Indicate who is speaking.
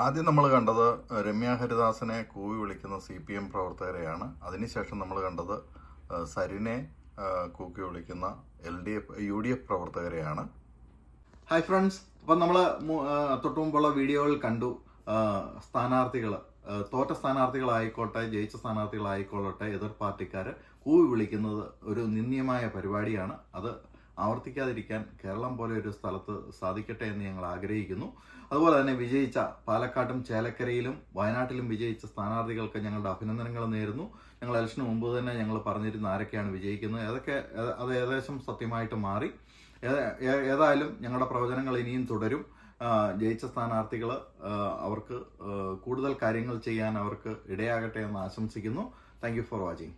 Speaker 1: ആദ്യം നമ്മൾ കണ്ടത് രമ്യ ഹരിദാസിനെ കൂവി വിളിക്കുന്ന സി പി എം പ്രവർത്തകരെയാണ്. അതിനുശേഷം നമ്മൾ കണ്ടത് സരിനെ കൂക്കി വിളിക്കുന്ന L D F U D F പ്രവർത്തകരെയാണ്.
Speaker 2: Hi friends അപ്പം നമ്മൾ തൊട്ടു മുമ്പുള്ള വീഡിയോയിൽ കണ്ടു. സ്ഥാനാർത്ഥികൾ തോറ്റ സ്ഥാനാർത്ഥികളായിക്കോട്ടെ ജയിച്ച സ്ഥാനാർത്ഥികളായിക്കോട്ടെ എതിർ പാർട്ടിക്കാർ കൂവി വിളിക്കുന്നത് ഒരു നിന്ദ്യമായ പരിപാടിയാണ്. അത് ആവർത്തിക്കാതിരിക്കാൻ കേരളം പോലെ ഒരു സ്ഥലത്ത് സാധിക്കട്ടെ എന്ന് ഞങ്ങൾ ആഗ്രഹിക്കുന്നു. അതുപോലെ തന്നെ വിജയിച്ച പാലക്കാട്ടും ചേലക്കരയിലും വയനാട്ടിലും വിജയിച്ച സ്ഥാനാർത്ഥികൾക്ക് ഞങ്ങളുടെ അഭിനന്ദനങ്ങൾ നേരുന്നു. ഞങ്ങൾ ഇലക്ഷന് മുമ്പ് തന്നെ ഞങ്ങൾ പറഞ്ഞിരുന്ന ആരൊക്കെയാണ് വിജയിക്കുന്നത്. അതൊക്കെ അത് ഏകദേശം സത്യമായിട്ട് മാറി. ഏതായാലും ഞങ്ങളുടെ പ്രവചനങ്ങൾ ഇനിയും തുടരും. ജയിച്ച സ്ഥാനാർത്ഥികൾ അവർക്ക് കൂടുതൽ കാര്യങ്ങൾ ചെയ്യാൻ അവർക്ക് ഇടയാകട്ടെ എന്ന് ആശംസിക്കുന്നു. Thank for watching